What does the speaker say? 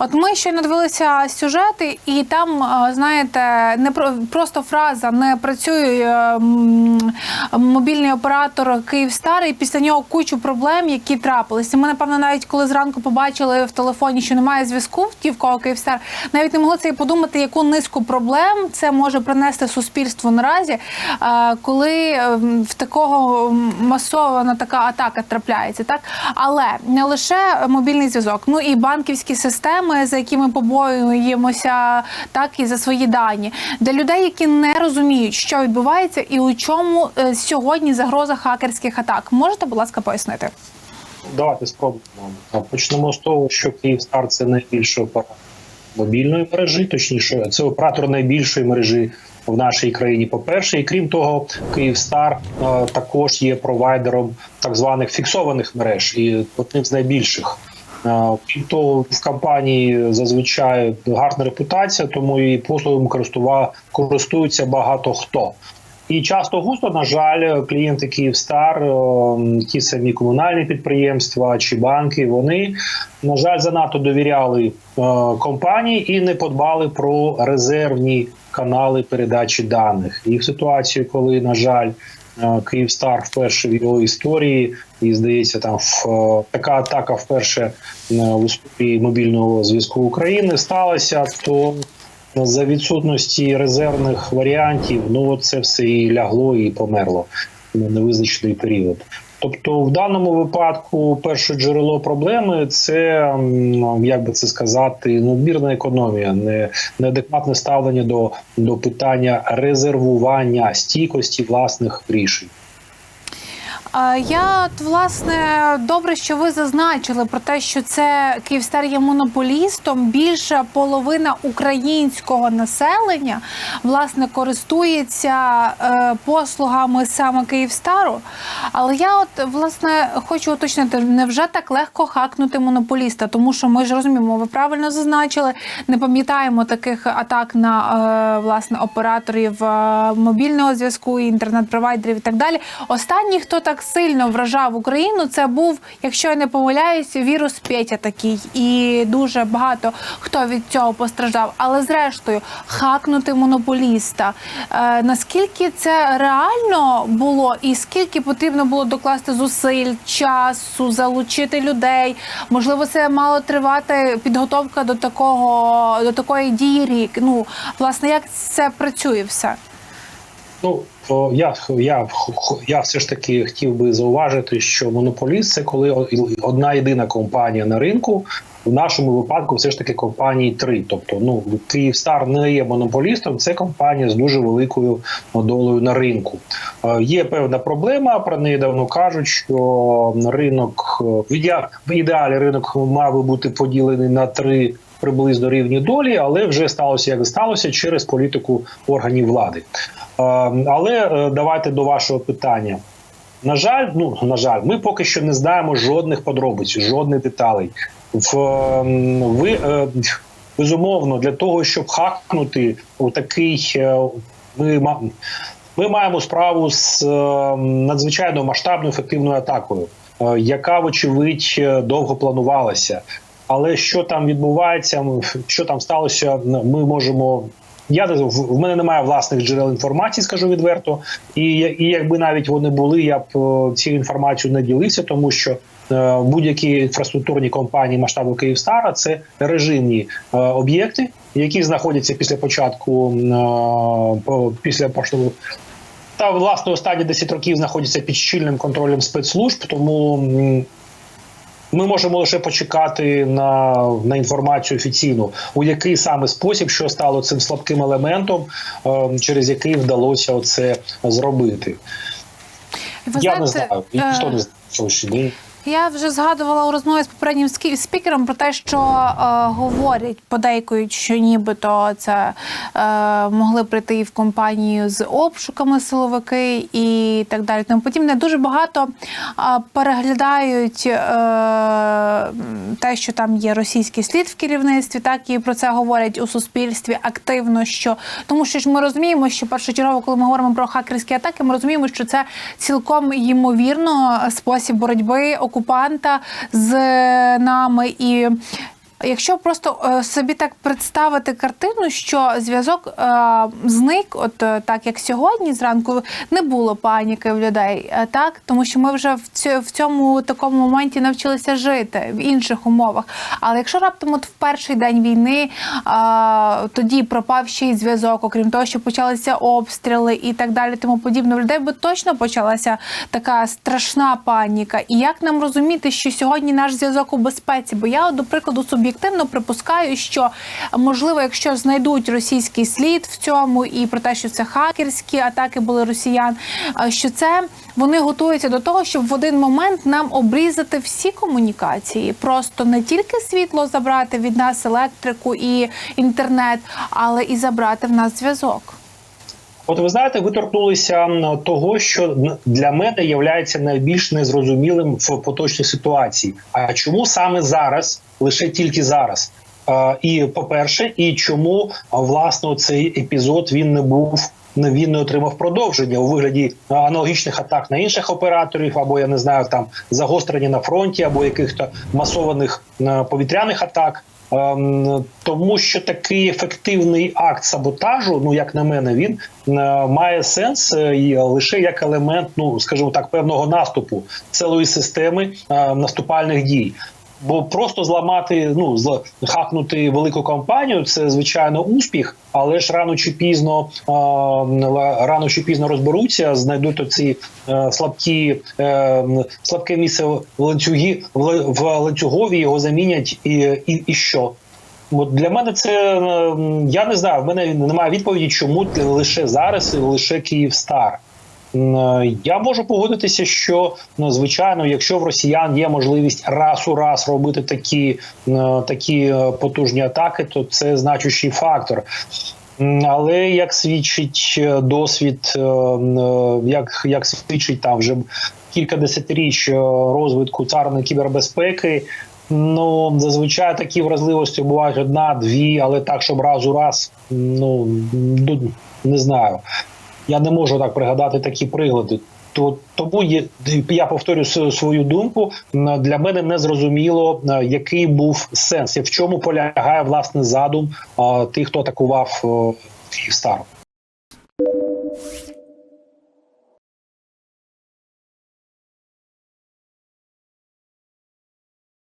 От ми щойно дивилися сюжети, і там, е, знаєте, не про просто фраза не працює е, мобільний оператор Київстар, і після нього кучу проблем, які трапилися. Ми, напевно, навіть коли зранку побачили в телефоні, що немає зв'язку ті, в кого Київстар, навіть не могли це і подумати, яку низку проблем це може принести суспільству наразі, е, коли в такого масована така атака трапляється, так але не лише мобільний зв'язок, ну і банківські системи, за які ми побоюємося, так і за свої дані для людей, які не розуміють, що відбувається, і у чому е, сьогодні загроза хакерських атак. Можете, будь ласка, пояснити? Давайте спробуємо. Почнемо з того, що Київстар це найбільший оператор мобільної мережі, точніше, це оператор найбільшої мережі в нашій країні. По перше, і крім того, Київстар е, також є провайдером так званих фіксованих мереж і одним з найбільших. Того, в компанії зазвичай гарна репутація, тому і послугами користуються багато хто. І часто густо, на жаль, клієнти Київстар, е, ті самі комунальні підприємства чи банки, вони на жаль занадто довіряли е, компанії і не подбали про резервні канали передачі даних. І в ситуації, коли на жаль. е, Київстар вперше в його історії, і здається, там в е, така атака вперше е, в історії мобільного зв'язку України сталася, то за відсутності резервних варіантів, ну це все і лягло і померло на невизначений період. Тобто, в даному випадку перше джерело проблеми це як би це сказати, надмірна економія, не неадекватне ставлення до, до питання резервування стійкості власних рішень. Я от, власне добре, що ви зазначили про те, що це Київстар є монополістом. Більша половина українського населення власне користується е, послугами саме Київстару. Але я от власне хочу уточнити, невже так легко хакнути монополіста? Тому що ми ж розуміємо, ви правильно зазначили, не пам'ятаємо таких атак на е, власне операторів е, мобільного зв'язку, інтернет-провайдерів і так далі. Останній, хто так сильно вражав Україну, це був, якщо я не помиляюсь, вірус Петя такий, і дуже багато хто від цього постраждав. Але зрештою, хакнути монополіста. Е, наскільки це реально було, і скільки потрібно було докласти зусиль, часу, залучити людей? Можливо, це мало тривати підготовка до такого до такої дії рік. Ну, власне, як це працює все? Ну я, я, я все ж таки хотів би зауважити, що монополіст це коли одна єдина компанія на ринку. В нашому випадку все ж таки компанії три. Тобто, ну Київстар не є монополістом, це компанія з дуже великою долею на ринку. Е, є певна проблема. Про неї давно кажуть, що ринок е, в ідеалі ринок мав би бути поділений на три приблизно рівні долі, але вже сталося як сталося через політику органів влади. Але е, давайте до вашого питання. На жаль, ну на жаль, ми поки що не знаємо жодних подробиць, жодних деталей. В ем, ви е, безумовно для того, щоб хакнути у такий, е, ми ми маємо справу з е, надзвичайно масштабною ефективною атакою, яка вочевидь довго планувалася. Але що там відбувається, що там сталося, ми можемо. Я в мене немає власних джерел інформації, скажу відверто. І, і якби навіть вони були, я б е, цією інформацією не ділився, тому що е, будь-які інфраструктурні компанії масштабу Київстара це режимні е, об'єкти, які знаходяться після початку е, після поштового. Та власне останні 10 років знаходяться під щільним контролем спецслужб, тому ми можемо лише почекати на, на інформацію офіційну, у який саме спосіб, що стало цим слабким елементом, е, через який вдалося це зробити. Ви Я не знаю, ніхто е, не знає сьогоднішній день. Я вже згадувала у розмові з попереднім спікером про те, що е, говорять, подейкують, що нібито це е, могли прийти в компанію з обшуками силовики і так далі. Тому подібне дуже багато е, переглядають е, те, що там є російський слід в керівництві, так і про це говорять у суспільстві активно. Що тому, що ж ми розуміємо, що першочергово, коли ми говоримо про хакерські атаки, ми розуміємо, що це цілком ймовірно спосіб боротьби окупанта з нами і. Якщо просто е, собі так представити картину, що зв'язок е, зник, от е, так як сьогодні зранку не було паніки в людей, так тому що ми вже в, цю, в цьому такому моменті навчилися жити в інших умовах. Але якщо раптом от в перший день війни тоді пропав ще й зв'язок, окрім того, що почалися обстріли і так далі, тому подібне, в людей би точно почалася така страшна паніка. І як нам розуміти, що сьогодні наш зв'язок у безпеці? Бо я, до прикладу, суб'єктивно припускаю, що можливо, якщо знайдуть російський слід в цьому і про те, що це хакерські атаки були росіян, що це вони готуються до того, щоб в один момент нам обрізати всі комунікації, просто не тільки світло забрати від нас, електрику і інтернет, але і забрати в нас зв'язок. От ви знаєте, ви торкнулися того, що для мене є найбільш незрозумілим в поточній ситуації. А чому саме зараз, лише тільки зараз? І по-перше, і чому власне цей епізод він не був він не отримав продовження у вигляді аналогічних атак на інших операторів, або я не знаю, там загострення на фронті, або яких-то масованих е, повітряних атак. Ем, Тому що такий ефективний акт саботажу, ну як на мене, він е, має сенс е, і лише як елемент, ну скажімо так, певного наступу цілої системи наступальних дій. Бо просто зламати, ну хакнути велику компанію, це звичайно успіх, але ж рано чи пізно е, рано чи пізно розберуться, знайдуть оці е, слабкі е, слабке місце в ланцюгі в ланцюгові, його замінять, і, і, і що? От для мене це е, я не знаю. В мене немає відповіді, чому лише зараз і лише Київстар. Е, Я можу погодитися, що ну, звичайно, якщо в росіян є можливість раз у раз робити такі, е, такі е, потужні атаки, то це значущий фактор. Але як свідчить досвід, як, як свідчить там вже кілька десятиріч розвитку царної кібербезпеки, ну зазвичай такі вразливості бувають одна, дві, але так, щоб раз у раз, ну не знаю. Я не можу так пригадати такі пригоди. То тому є я повторю свою думку. Для мене не зрозуміло, е, який був сенс, і в чому полягає власне задум тих, хто атакував е, Київстар.